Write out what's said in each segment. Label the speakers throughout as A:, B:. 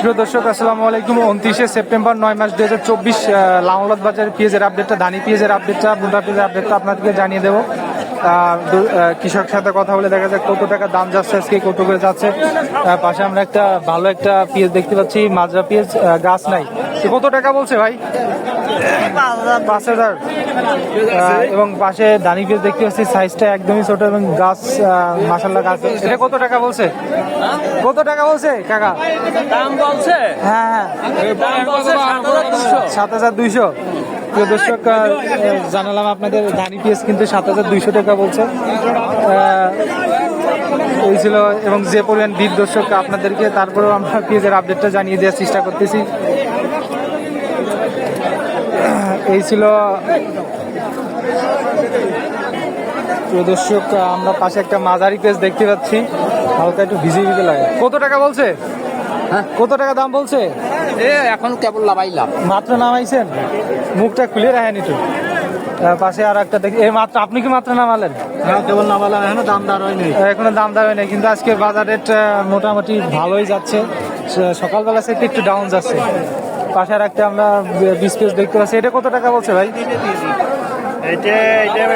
A: প্রিয় দর্শক, আসসালামু আলাইকুম। উনত্রিশে সেপ্টেম্বর, নয় মাস দু হাজার চব্বিশ লাউলাদ বাজার পেঁয়াজের আপডেটটা ধানি পেঁয়াজের আপডেটটা বুন্ডা পেঁয়াজের আপডেটটা আপনাদেরকে জানিয়ে দেবো। কৃষক সাথে কথা বলে দেখা যাক কত টাকা দাম যাচ্ছে আজকে কত করে যাচ্ছে। পাশে আমরা একটা ভালো একটা পেঁয়াজ দেখতে পাচ্ছি মাজরা পেঁয়াজ গাছ নাই। কত টাকা বলছে ভাই? পাঁচ হাজার। এবং পাশে দানি পেঁয়াজ দেখতে পাচ্ছি সাইজটা একদমই ছোট এবং গাছ মাসাল্লাহ গাছ। এটা কত টাকা বলছে? কত টাকা বলছে কাকা?
B: দাম বলছে?
A: হ্যাঁ হ্যাঁ।
B: সাত হাজার
A: দুইশো। প্রিয় দর্শক জানালাম আপনাদের ধানি পিএস কিন্তু সাত হাজার দুইশো টাকা বলছে। এই ছিল এবং যে পরিমাণ বীর দর্শক আপনাদেরকে তারপরেও আমরা পিএসের আপডেটটা জানিয়ে দেওয়ার চেষ্টা করতেছি। এই ছিল দর্শক আমরা পাশে একটা মাঝারি পেজ দেখতে পাচ্ছি। হালকা একটু ভিজে ভিজে লাগে। কত টাকা বলছে? হ্যাঁ। কত টাকা দাম বলছে?
B: এ এখন কেবল লাভাইলাম
A: মাত্র নামাইছেন? মুখটা খুলে রাখেন একটু। পাশে আর একটা দেখি। এই মাত্র আপনি কি মাত্র নামালেন?
C: হ্যাঁ কেবল নামালাম এখনও দাম দার হয়নি
A: এখনও দাম দামে নেই কিন্তু আজকে বাজার রেট মোটামুটি ভালোই যাচ্ছে। সকালবেলা থেকে একটু ডাউন যাচ্ছে। পাশে আর একটা আমরা বিশ পিস দেখতে পাচ্ছি। এটা কত টাকা বলছে ভাই?
C: এটা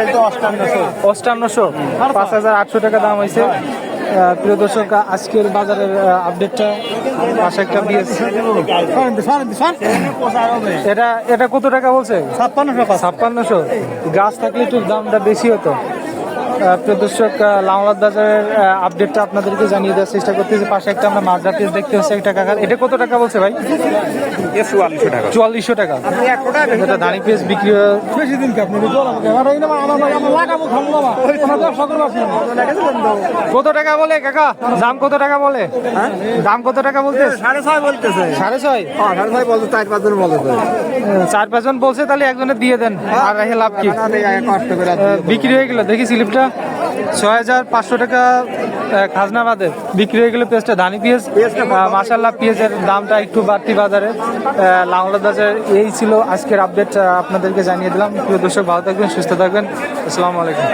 C: এটা অষ্টান্নশো।
A: অষ্টান্নশো? পাঁচ হাজার আটশো টাকা দাম হয়েছে প্রিয় দর্শক আজকের বাজারের আপডেটটা পাশে একটা দিয়েছে এটা এটা কত টাকা বলছে?
C: ছাপ্পান্নশো
A: ছাপ্পান্নশো। গাছ থাকলে একটু দামটা বেশি হতো। আহ, প্রিয় বাজারের আপডেটটা আপনাদেরকে জানিয়ে দেওয়ার চেষ্টা করতেছি। পাশে একটা আমরা মাজরা পিস দেখতে হচ্ছে একটা কাকার। এটা কত টাকা বলছে ভাই?
C: চুয়াল্লিশশো টাকা।
A: চুয়াল্লিশশো টাকা। এটা দানি। পিস বিক্রি
C: বেশি দিন কি আপনি লাগাবো খাব বাবা আমার ব্যবসা করব আপনি
A: কত টাকা বলে কাকা? দাম কত টাকা বলে? দাম কত টাকা বলতে?
C: সাড়ে ছয় বলতেছে।
A: সাড়ে ছয়?
C: হ্যাঁ সাড়ে ছয় বলতে চার পাঁচজন বলতেছে
A: আহ, চার পাঁচজন বলছে তাহলে একজনের দিয়ে দেন। আর রেখে লাভ কি? আহ, বিক্রি হয়ে গেল। দেখি স্লিপটা ছয় হাজার পাঁচশো টাকা খাজনা বাদে বিক্রি হয়ে গেল পেঁয়াজটা। ধানি পেঁয়াজ। মাসাল্লাহ পেঁয়াজের দামটা একটু বাড়তি বাজারে। লাংলা বাজার এই ছিল আজকের আপডেট আপনাদেরকে জানিয়ে দিলাম। প্রিয় দর্শক ভালো থাকবেন সুস্থ থাকবেন। আসসালামু আলাইকুম।